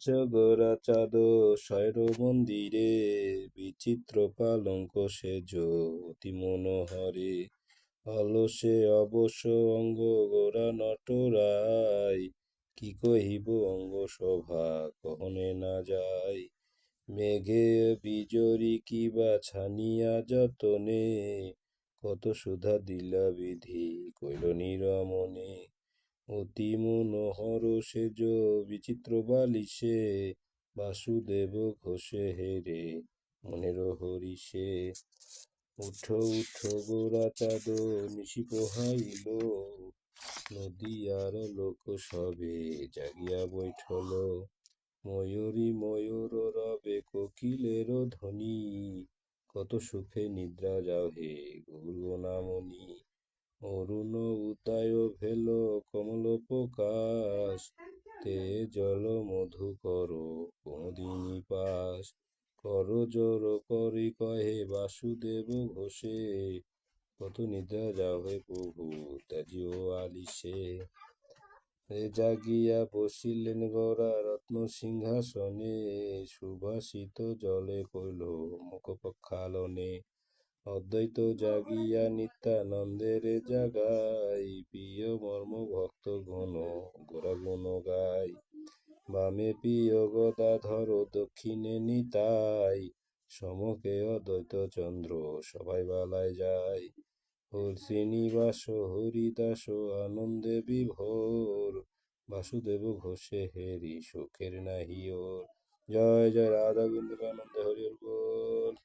চগরা চাঁদ শয়র মন্দিরে, বিচিত্র পালঙ্ক সেজ অতি মনোহরে। অলসে অবশ্য অঙ্গ গোরা নটরাই কি কহিব অঙ্গ শোভা কহনে না যায়। মেঘে বিজরি কিবা ছানিয়া যতনে, কত সুধা দিলা বিধি কইল নিরমনে। অতি মনোহর সেজ বিচিত্র বালিশে, বাসুদেব ঘোষে হেরে মনের হরিষে। উঠো উঠো গোরা চাঁদ, নিশি পোহাইল, নদিয়ার লোক সবে জাগিয়া বৈঠল। ময়ূরী, ময়ূর, রবে কোকিলের ধ্বনি, কত সুখে নিদ্রা যাও হে গৌরনামণি অরুণ উতায় ভেল কমল প্রকাশ তে জল মধু কর কুমুদিনী পাশ কর জোর করি কহে বাসুদেব ঘোষে, কত নিদ্রা যাও হে প্রভু ত্যাজিও আলিসে এ জাগিয়া বসিলেন গড়া রত্ন সিংহাসনে সুবাসিত জলে কইল মুখ অদ্বৈত জাগিয়া নিত্যানন্দের জাগাই, প্রিয় মর্ম ভক্ত গণ গোরা গুণ গায় বামে প্রিয় গদাধর, দক্ষিণে নিতাই, সমকে অদ্বৈত চন্দ্র, সবাই বালায় যায়। ওর শ্রীনিবাস, হরিদাস, আনন্দে বিভোর। বাসুদেব ঘোষে হেরি, সুখের নাহি ওর। জয় জয়, রাধা গোবিন্দ আনন্দ হরি হরি বল।